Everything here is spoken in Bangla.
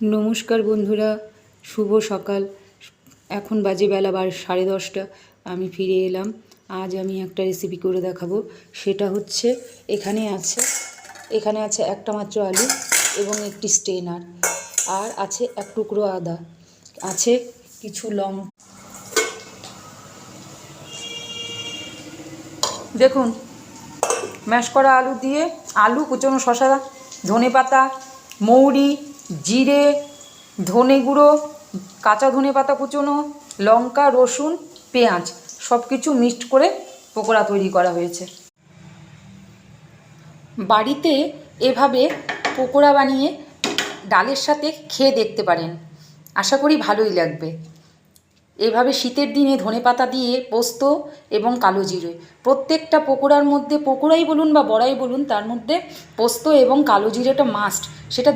নমস্কার বন্ধুরা, শুভ সকাল। এখন বাজে বেলা বার, সাড়ে দশটা। আমি ফিরে এলাম। আজ আমি একটা রেসিপি করে দেখাবো। সেটা হচ্ছে, এখানে আছে এখানে আছে একটা মাত্র আলু এবং একটি স্টেনার। আর আছে এক টুকরো আদা। আছে কিছু লং দেখুন ম্যাশ করা আলু দিয়ে আলু কুচনো শশা ধনে পাতা মৌরি জিরে, ধনে গুঁড়ো, কাঁচা ধনে পাতা কুচনো, লঙ্কা, রসুন, পেঁয়াজ সব কিছু মিক্সড করে পকোড়া তৈরি করা হয়েছে। বাড়িতে এভাবে পকোড়া বানিয়ে ডালের সাথে খেয়ে দেখতে পারেন। আশা করি ভালোই লাগবে। এভাবে শীতের দিনে ধনেপাতা দিয়ে পোস্ত এবং কালো জিরে, প্রত্যেকটা পকোড়ার মধ্যে, পকোড়াই বলুন বা বড়াই বলুন, তার মধ্যে পোস্ত এবং কালো জিরেটা মাস্ট সেটা